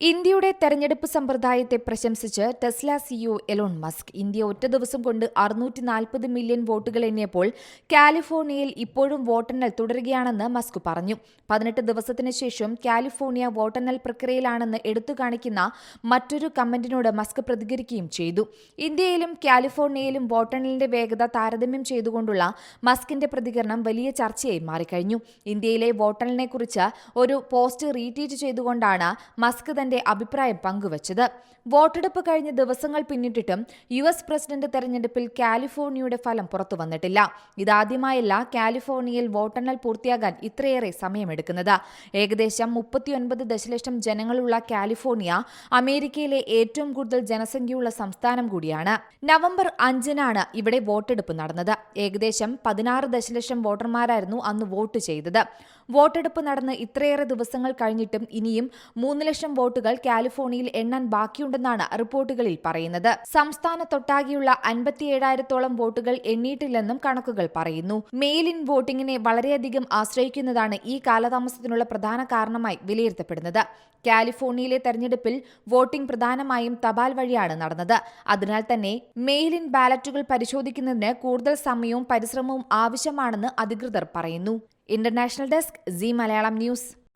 ഇന്ത്യയുടെ തെരഞ്ഞെടുപ്പ് സമ്പ്രദായത്തെ പ്രശംസിച്ച് Tesla CEO Elon Musk. India ഒറ്റ ദിവസം കൊണ്ട് അറുന്നൂറ്റി നാൽപ്പത് മില്യൺ വോട്ടുകൾ എണ്ണിയപ്പോൾ കാലിഫോർണിയയിൽ ഇപ്പോഴും വോട്ടെണ്ണൽ തുടരുകയാണെന്ന് മസ്ക് പറഞ്ഞു. പതിനെട്ട് ദിവസത്തിന് ശേഷം കാലിഫോർണിയ വോട്ടെണ്ണൽ പ്രക്രിയയിലാണെന്ന് എടുത്തു കാണിക്കുന്ന മറ്റൊരു കമന്റിനോട് മസ്ക് പ്രതികരിക്കുകയും ചെയ്തു. ഇന്ത്യയിലും കാലിഫോർണിയയിലും വോട്ടെണ്ണലിന്റെ വേഗത താരതമ്യം ചെയ്തുകൊണ്ടുള്ള മസ്കിന്റെ പ്രതികരണം വലിയ ചർച്ചയായി മാറിക്കഴിഞ്ഞു. ഇന്ത്യയിലെ വോട്ടെണ്ണലിനെക്കുറിച്ച് ഒരു പോസ്റ്റ് റീട്വീറ്റ് ചെയ്തുകൊണ്ടാണ് മസ്ക് തന്റെ അഭിപ്രായം പങ്കുവച്ചത്. വോട്ടെടുപ്പ് കഴിഞ്ഞ ദിവസങ്ങൾ പിന്നിട്ടിട്ടും യു എസ് പ്രസിഡന്റ് തെരഞ്ഞെടുപ്പിൽ കാലിഫോർണിയയുടെ ഫലം പുറത്തു വന്നിട്ടില്ല. ഇതാദ്യമായല്ല കാലിഫോർണിയയിൽ വോട്ടെണ്ണൽ പൂർത്തിയാകാൻ ഇത്രയേറെ സമയമെടുക്കുന്നത്. ഏകദേശം മുപ്പത്തിയൊൻപത് ദശലക്ഷം ജനങ്ങളുള്ള കാലിഫോർണിയ അമേരിക്കയിലെ ഏറ്റവും കൂടുതൽ ജനസംഖ്യയുള്ള സംസ്ഥാനം കൂടിയാണ്. നവംബർ അഞ്ചിനാണ് ഇവിടെ വോട്ടെടുപ്പ് നടന്നത്. ഏകദേശം പതിനാറ് ദശലക്ഷം വോട്ടർമാരായിരുന്നു അന്ന് വോട്ട് ചെയ്തത്. വോട്ടെടുപ്പ് നടന്ന് ഇത്രയേറെ ദിവസങ്ങൾ കഴിഞ്ഞിട്ടും ഇനിയും മൂന്ന് ലക്ഷം വോട്ടുകൾ കാലിഫോർണിയയിൽ എണ്ണാൻ ബാക്കിയുണ്ടെന്നാണ് റിപ്പോർട്ടുകളിൽ പറയുന്നത്. സംസ്ഥാനത്തൊട്ടാകെയുള്ള അൻപത്തിയേഴായിരത്തോളം വോട്ടുകൾ എണ്ണിയിട്ടില്ലെന്നും കണക്കുകൾ പറയുന്നു. മെയിൽ ഇൻ വോട്ടിംഗിനെ വളരെയധികം ആശ്രയിക്കുന്നതാണ് ഈ കാലതാമസത്തിനുള്ള പ്രധാന കാരണമായി വിലയിരുത്തപ്പെടുന്നത്. കാലിഫോർണിയയിലെ തെരഞ്ഞെടുപ്പിൽ വോട്ടിംഗ് പ്രധാനമായും തപാൽ വഴിയാണ് നടന്നത്. അതിനാൽ തന്നെ മെയിൽ ഇൻ ബാലറ്റുകൾ പരിശോധിക്കുന്നതിന് കൂടുതൽ സമയവും പരിശ്രമവും ആവശ്യമാണെന്ന് അധികൃതർ പറയുന്നു. International desk C Malayalam news.